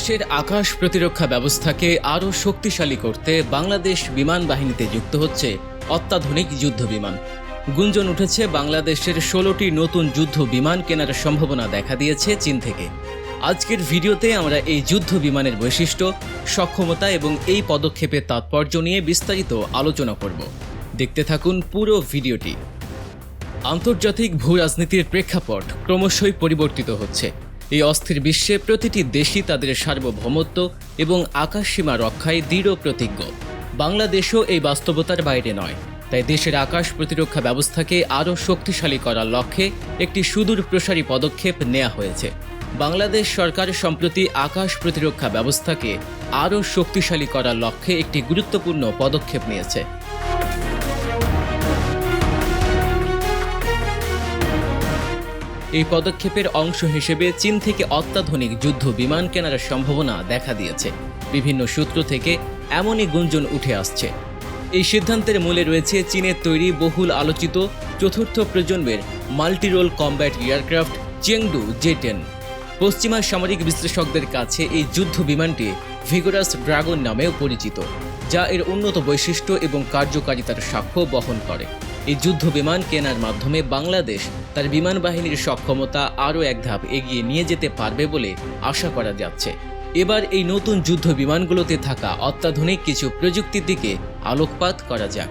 দেশের আকাশ প্রতিরক্ষা ব্যবস্থাকে আরও শক্তিশালী করতে বাংলাদেশ বিমান বাহিনীতে যুক্ত হচ্ছে অত্যাধুনিক যুদ্ধ বিমান। গুঞ্জন উঠেছে বাংলাদেশের ষোলোটি নতুন যুদ্ধ বিমান কেনার সম্ভাবনা দেখা দিয়েছে চীন থেকে। আজকের ভিডিওতে আমরা এই যুদ্ধ বিমানের বৈশিষ্ট্য, সক্ষমতা এবং এই পদক্ষেপের তাৎপর্য নিয়ে বিস্তারিত আলোচনা করব। দেখতে থাকুন পুরো ভিডিওটি। আন্তর্জাতিক ভূ রাজনীতির প্রেক্ষাপট ক্রমশই পরিবর্তিত হচ্ছে। এই অস্থির বিশ্বে প্রতিটি দেশই তাদের সার্বভৌমত্ব এবং আকাশসীমা রক্ষায় দৃঢ় প্রতিজ্ঞ। বাংলাদেশও এই বাস্তবতার বাইরে নয়। তাই দেশের আকাশ প্রতিরক্ষা ব্যবস্থাকে আরও শক্তিশালী করার লক্ষ্যে একটি সুদূর প্রসারী পদক্ষেপ নেওয়া হয়েছে। বাংলাদেশ সরকার সম্প্রতি আকাশ প্রতিরক্ষা ব্যবস্থাকে আরও শক্তিশালী করার লক্ষ্যে একটি গুরুত্বপূর্ণ পদক্ষেপ নিয়েছে। এই পদক্ষেপের অংশ হিসেবে চীন থেকে অত্যাধুনিক যুদ্ধ বিমান কেনার সম্ভাবনা দেখা দিয়েছে। বিভিন্ন সূত্র থেকে এমনই গুঞ্জন উঠে আসছে। এই সিদ্ধান্তের মূলে রয়েছে চীনের তৈরি বহুল আলোচিত চতুর্থ প্রজন্মের multirole combat aircraft Chengdu J ten. পশ্চিমা সামরিক বিশ্লেষকদের কাছে এই যুদ্ধ বিমানটি ভিগোরাস ড্রাগন নামেও পরিচিত, যা এর উন্নত বৈশিষ্ট্য এবং কার্যকারিতার সাক্ষ্য বহন করে। এই যুদ্ধ বিমান কেনার মাধ্যমে বাংলাদেশ তার বিমান বাহিনীর সক্ষমতা আরও এক ধাপ এগিয়ে নিয়ে যেতে পারবে বলে আশা করা যাচ্ছে। এবার এই নতুন যুদ্ধ বিমানগুলোতে থাকা অত্যাধুনিক কিছু প্রযুক্তির দিকে আলোকপাত করা যাক।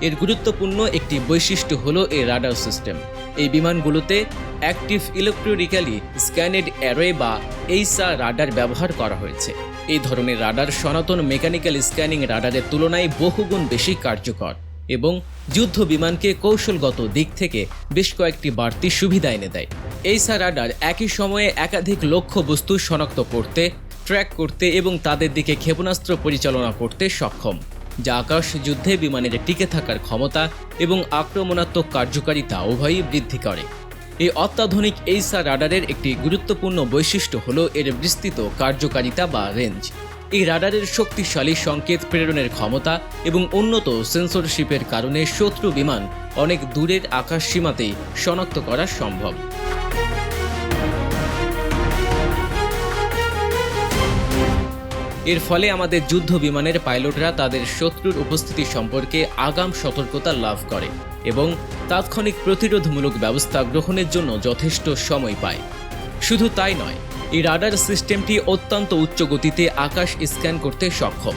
এর গুরুত্বপূর্ণ একটি বৈশিষ্ট্য হলো এই রাডার সিস্টেম। এই বিমানগুলোতে অ্যাক্টিভ ইলেকট্রনিক্যালি স্ক্যানেড অ্যারে বা এইসা রাডার ব্যবহার করা হয়েছে। এই ধরনের রাডার সনাতন মেকানিক্যাল স্ক্যানিং রাডারের তুলনায় বহুগুণ বেশি কার্যকর। এবং যুদ্ধ বিমানকে কৌশলগত দিক থেকে বেশ কয়েকটি বাড়তি সুবিধা এনে দেয়। এইসা রাডার একই সময়ে একাধিক লক্ষ্য বস্তু শনাক্ত করতে, ট্র্যাক করতে এবং তাদের দিকে ক্ষেপণাস্ত্র পরিচালনা করতে সক্ষম, যা আকাশ যুদ্ধে বিমানের টিকে থাকার ক্ষমতা এবং আক্রমণাত্মক কার্যকারিতা উভয়ই বৃদ্ধি করে। এই অত্যাধুনিক এইসা রাডারের একটি গুরুত্বপূর্ণ বৈশিষ্ট্য হল এর বিস্তৃত কার্যকারিতা বা রেঞ্জ। এই রাডারের শক্তিশালী সংকেত প্রেরণের ক্ষমতা এবং উন্নত সেন্সরশিপের কারণে শত্রু বিমান অনেক দূরের আকাশ সীমাতেই শনাক্ত করা সম্ভব। এর ফলে আমাদের যুদ্ধ বিমানের পাইলটরা তাদের শত্রুর উপস্থিতি সম্পর্কে আগাম সতর্কতা লাভ করে এবং তাৎক্ষণিক প্রতিরোধমূলক ব্যবস্থা গ্রহণের জন্য যথেষ্ট সময় পায়। শুধু তাই নয় এই রাডার সিস্টেমটি অত্যন্ত উচ্চ গতিতে আকাশ স্ক্যান করতে সক্ষম।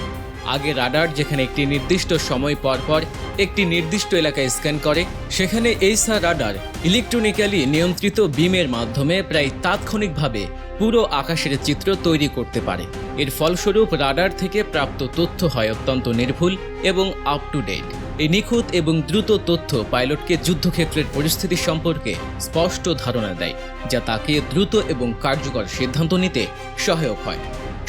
আগে রাডার যেখানে একটি নির্দিষ্ট সময় পর পর একটি নির্দিষ্ট এলাকায় স্ক্যান করে, সেখানে এইসা রাডার ইলেকট্রনিক্যালি নিয়ন্ত্রিত বিমের মাধ্যমে প্রায় তাৎক্ষণিকভাবে পুরো আকাশের চিত্র তৈরি করতে পারে। এর ফলস্বরূপ রাডার থেকে প্রাপ্ত তথ্য হয় অত্যন্ত নির্ভুল এবং আপ টু ডেট এই নিখুঁত এবং দ্রুত তথ্য পাইলটকে যুদ্ধক্ষেত্রের পরিস্থিতি সম্পর্কে স্পষ্ট ধারণা দেয়, যা তাকে দ্রুত এবং কার্যকর সিদ্ধান্ত নিতে সহায়ক হয়।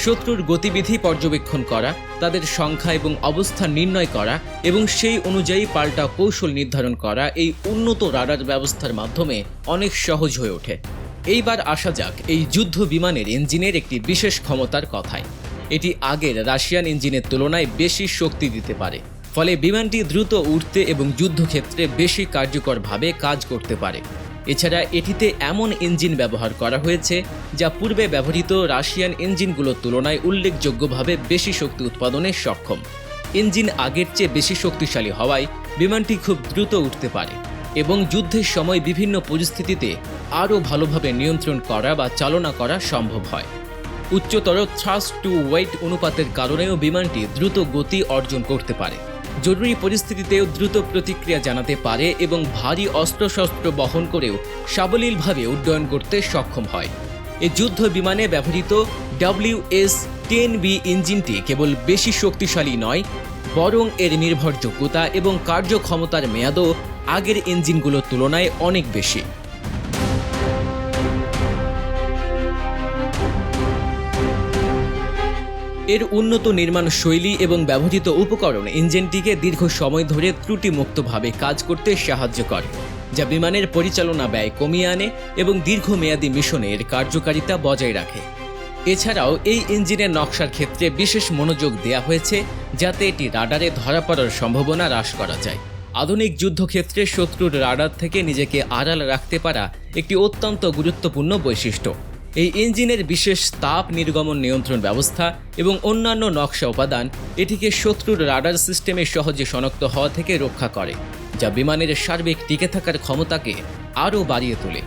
শত্রুর গতিবিধি পর্যবেক্ষণ করা, তাদের সংখ্যা এবং অবস্থান নির্ণয় করা এবং সেই অনুযায়ী পাল্টা কৌশল নির্ধারণ করা এই উন্নত রাডার ব্যবস্থার মাধ্যমে অনেক সহজ হয়ে ওঠে। এইবার আসা যাক এই যুদ্ধ বিমানের ইঞ্জিনের একটি বিশেষ ক্ষমতার কথায়। এটি আগের রাশিয়ান ইঞ্জিনের তুলনায় বেশি শক্তি দিতে পারে। ফলে বিমানটি দ্রুত উঠতে এবং যুদ্ধক্ষেত্রে বেশি কার্যকরভাবে কাজ করতে পারে। এছাড়া এটিতে এমন ইঞ্জিন ব্যবহার করা হয়েছে যা পূর্বে ব্যবহৃত রাশিয়ান ইঞ্জিনগুলোর তুলনায় উল্লেখযোগ্যভাবে বেশি শক্তি উৎপাদনে সক্ষম। ইঞ্জিন আগের চেয়ে বেশি শক্তিশালী হওয়ায় বিমানটি খুব দ্রুত উঠতে পারে এবং যুদ্ধের সময় বিভিন্ন পরিস্থিতিতে আরও ভালোভাবে নিয়ন্ত্রণ করা বা চালনা করা সম্ভব হয়। উচ্চতর থ্রাস্ট টু ওয়েট অনুপাতের কারণেও বিমানটি দ্রুত গতি অর্জন করতে পারে। জরুরি পরিস্থিতিতেও দ্রুত প্রতিক্রিয়া জানাতে পারে এবং ভারী অস্ত্রশস্ত্র বহন করেও সাবলীলভাবে উড্ডয়ন করতে সক্ষম হয়। এ যুদ্ধ বিমানে ব্যবহৃত ডাব্লিউ এস টেন বি ইঞ্জিনটি কেবল বেশি শক্তিশালী নয়, বরং এর নির্ভরযোগ্যতা এবং কার্যক্ষমতার মেয়াদও আগের ইঞ্জিনগুলোর তুলনায় অনেক বেশি। এর উন্নত নির্মাণ শৈলী এবং ব্যবহৃত উপকরণ ইঞ্জিনটিকে দীর্ঘ সময় ধরে ত্রুটিমুক্তভাবে কাজ করতে সাহায্য করে, যা বিমানের পরিচালনা ব্যয় কমিয়ে আনে এবং দীর্ঘমেয়াদী মিশনে এর কার্যকারিতা বজায় রাখে। এছাড়াও এই ইঞ্জিনের নকশার ক্ষেত্রে বিশেষ মনোযোগ দেওয়া হয়েছে, যাতে এটি রাডারে ধরা পড়ার সম্ভাবনা হ্রাস করা যায়। আধুনিক যুদ্ধক্ষেত্রে শত্রুর রাডার থেকে নিজেকে আড়াল রাখতে পারা একটি অত্যন্ত গুরুত্বপূর্ণ বৈশিষ্ট্য। এই ইঞ্জিনের বিশেষ তাপ নির্গমন নিয়ন্ত্রণ ব্যবস্থা এবং অন্যান্য নকশা উপাদান এটিকে শত্রুর রাডার সিস্টেমে সহজে শনাক্ত হওয়া থেকে রক্ষা করে, যা বিমানের সার্বিক টিকে থাকার ক্ষমতাকে আরও বাড়িয়ে তোলে।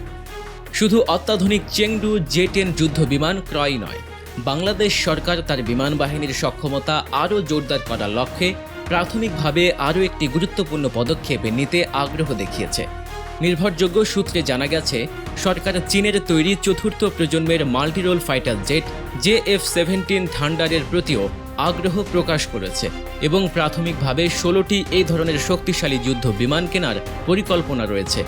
শুধু অত্যাধুনিক চেংডু জে টেন যুদ্ধ বিমান ক্রয় নয়, বাংলাদেশ সরকার তার বিমান বাহিনীর সক্ষমতা আরও জোরদার করার লক্ষ্যে প্রাথমিকভাবে আরও একটি গুরুত্বপূর্ণ পদক্ষেপ নিতে আগ্রহ দেখিয়েছে। নির্ভরযোগ্য সূত্রে জানা গেছে, সরকার চীনের তৈরি চতুর্থ প্রজন্মের multirole fighter jet J F seventeen থান্ডারের প্রতিও আগ্রহ প্রকাশ করেছে এবং প্রাথমিকভাবে ষোলোটি এই ধরনের শক্তিশালী যুদ্ধ বিমান কেনার পরিকল্পনা রয়েছে।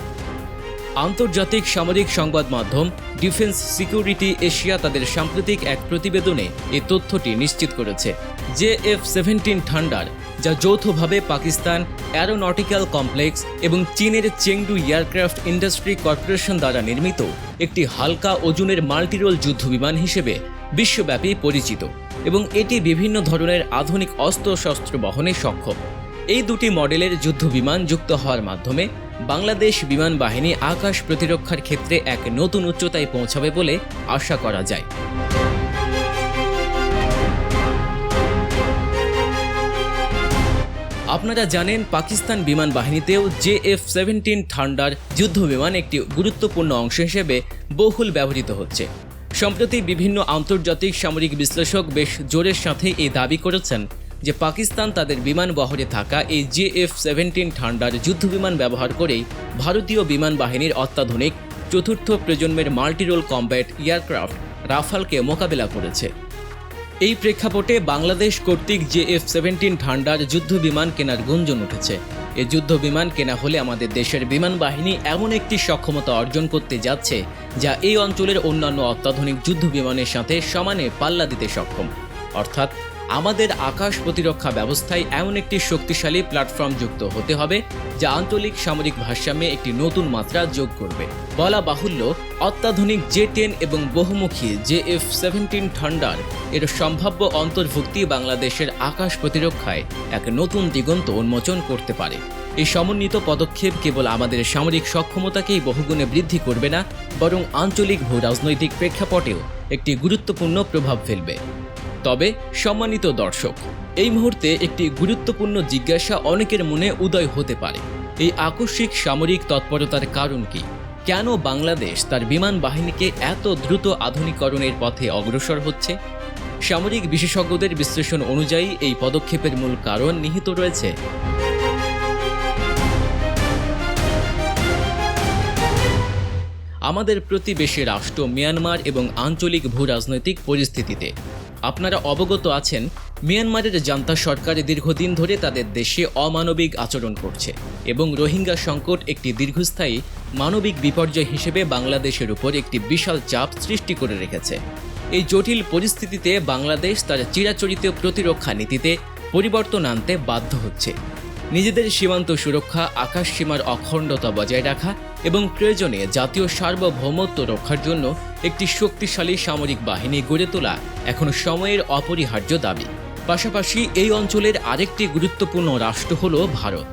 আন্তর্জাতিক সামরিক সংবাদ মাধ্যম ডিফেন্স সিকিউরিটি এশিয়া তাদের সাম্প্রতিক এক প্রতিবেদনে এই তথ্যটি নিশ্চিত করেছে। যে এফ সেভেন্টিন থান্ডার যা যৌথভাবে পাকিস্তান অ্যারোনটিক্যাল কমপ্লেক্স এবং চীনের চেংডু এয়ারক্রাফট ইন্ডাস্ট্রি কর্পোরেশন দ্বারা নির্মিত একটি হালকা ওজনের মাল্টিরোল যুদ্ধবিমান হিসেবে বিশ্বব্যাপী পরিচিত এবং এটি বিভিন্ন ধরনের আধুনিক অস্ত্রশস্ত্র বহনে সক্ষম। এই দুটি মডেলের যুদ্ধবিমান যুক্ত হওয়ার মাধ্যমে বাংলাদেশ বিমান বাহিনী আকাশ প্রতিরক্ষার ক্ষেত্রে এক নতুন উচ্চতায় পৌঁছাবে বলে আশা করা যায়। আপনারা জানেন পাকিস্তান বিমান বাহিনীতেও জে এফ সেভেন্টিন থান্ডার যুদ্ধ বিমান একটি গুরুত্বপূর্ণ অংশ হিসেবে বহুল ব্যবহৃত হচ্ছে। সম্প্রতি বিভিন্ন আন্তর্জাতিক সামরিক বিশ্লেষক বেশ জোরের সাথে এই দাবি করেছেন যে পাকিস্তান তাদের বিমান বহরে থাকা এই জে এফ সেভেন্টিন থান্ডার যুদ্ধ বিমান ব্যবহার করেই ভারতীয় বিমান বাহিনীর অত্যাধুনিক চতুর্থ প্রজন্মের মাল্টিরোল কম্ব্যাট এয়ারক্রাফট রাফালকে মোকাবেলা করেছে। এই প্রেক্ষাপটে বাংলাদেশ কর্তৃক যে এফ সেভেন্টিন ঠান্ডার যুদ্ধ বিমান কেনার গুঞ্জন উঠেছে। এ যুদ্ধ বিমান কেনা হলে আমাদের দেশের বিমান বাহিনী এমন একটি সক্ষমতা অর্জন করতে যাচ্ছে, যা এই অঞ্চলের অন্যান্য অত্যাধুনিক যুদ্ধ বিমানের সাথে সমানে পাল্লা দিতে সক্ষম। অর্থাৎ আমাদের আকাশ প্রতিরক্ষা ব্যবস্থায় এমন একটি শক্তিশালী প্ল্যাটফর্ম যুক্ত হতে হবে, যা আঞ্চলিক সামরিক ভারসাম্যে একটি নতুন মাত্রা যোগ করবে। বলা বাহুল্য, অত্যাধুনিক জে টেন এবং বহুমুখী জে এফ সেভেন্টিন থান্ডার এর সম্ভাব্য অন্তর্ভুক্তি বাংলাদেশের আকাশ প্রতিরক্ষায় এক নতুন দিগন্ত উন্মোচন করতে পারে। এই সমন্বিত পদক্ষেপ কেবল আমাদের সামরিক সক্ষমতাকেই বহুগুণে বৃদ্ধি করবে না, বরং আঞ্চলিক ভূ রাজনৈতিক প্রেক্ষাপটেও একটি গুরুত্বপূর্ণ প্রভাব ফেলবে। তবে সম্মানিত দর্শক, এই মুহূর্তে একটি গুরুত্বপূর্ণ জিজ্ঞাসা অনেকের মনে উদয় হতে পারে। এই আকস্মিক সামরিক তৎপরতার কারণ কি? কেন বাংলাদেশ তার বিমান বাহিনীকে এত দ্রুত আধুনিকরণের পথে অগ্রসর হচ্ছে? সামরিক বিশেষজ্ঞদের বিশ্লেষণ অনুযায়ী এই পদক্ষেপের মূল কারণ নিহিত রয়েছে। আমাদের প্রতিবেশী রাষ্ট্র মিয়ানমার এবং আঞ্চলিক ভূ রাজনৈতিক পরিস্থিতিতে আপনারা অবগত আছেন, মিয়ানমারের জান্তা সরকার দীর্ঘদিন ধরে তাদের দেশে অমানবিক আচরণ করছে এবং রোহিঙ্গা সংকট একটি দীর্ঘস্থায়ী মানবিক বিপর্যয় হিসেবে বাংলাদেশের উপর একটি বিশাল চাপ সৃষ্টি করে রেখেছে। এই জটিল পরিস্থিতিতে বাংলাদেশ তার চিরাচরিত প্রতিরক্ষা নীতিতে পরিবর্তন আনতে বাধ্য হচ্ছে। নিজেদের সীমান্ত সুরক্ষা, আকাশ সীমার অখণ্ডতা বজায় রাখা এবং প্রয়োজনে জাতীয় সার্বভৌমত্ব রক্ষার জন্য একটি শক্তিশালী সামরিক বাহিনী গড়ে তোলা এখন সময়ের অপরিহার্য দাবি। পাশাপাশি এই অঞ্চলের আরেকটি গুরুত্বপূর্ণ রাষ্ট্র হল ভারত।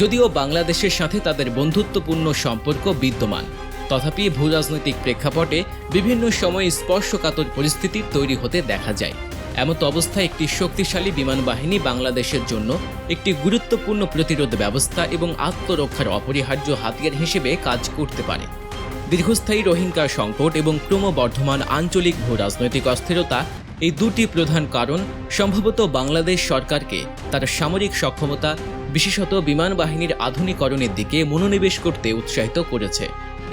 যদিও বাংলাদেশের সাথে তাদের বন্ধুত্বপূর্ণ সম্পর্ক বিদ্যমান, তথাপি ভূরাজনৈতিক প্রেক্ষাপটে বিভিন্ন সময়ে স্পর্শকাতর পরিস্থিতি তৈরি হতে দেখা যায়। এমত অবস্থায় একটি শক্তিশালী বিমান বাহিনী বাংলাদেশের জন্য একটি গুরুত্বপূর্ণ প্রতিরোধ ব্যবস্থা এবং আত্মরক্ষার অপরিহার্য হাতিয়ার হিসেবে কাজ করতে পারে। দীর্ঘস্থায়ী রোহিঙ্গা সংকট এবং ক্রমবর্ধমান আঞ্চলিক ভূ রাজনৈতিক অস্থিরতা এই দুটি প্রধান কারণ সম্ভবত বাংলাদেশ সরকারকে তার সামরিক সক্ষমতা, বিশেষত বিমান বাহিনীর আধুনিকরণের দিকে মনোনিবেশ করতে উৎসাহিত করেছে।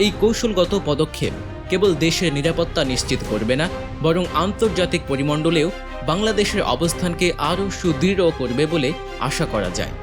এই কৌশলগত পদক্ষেপ কেবল দেশের নিরাপত্তা নিশ্চিত করবে না, বরং আন্তর্জাতিক পরিমণ্ডলেও বাংলাদেশের অবস্থানকে আরও সুদৃঢ় করবে বলে আশা করা যায়।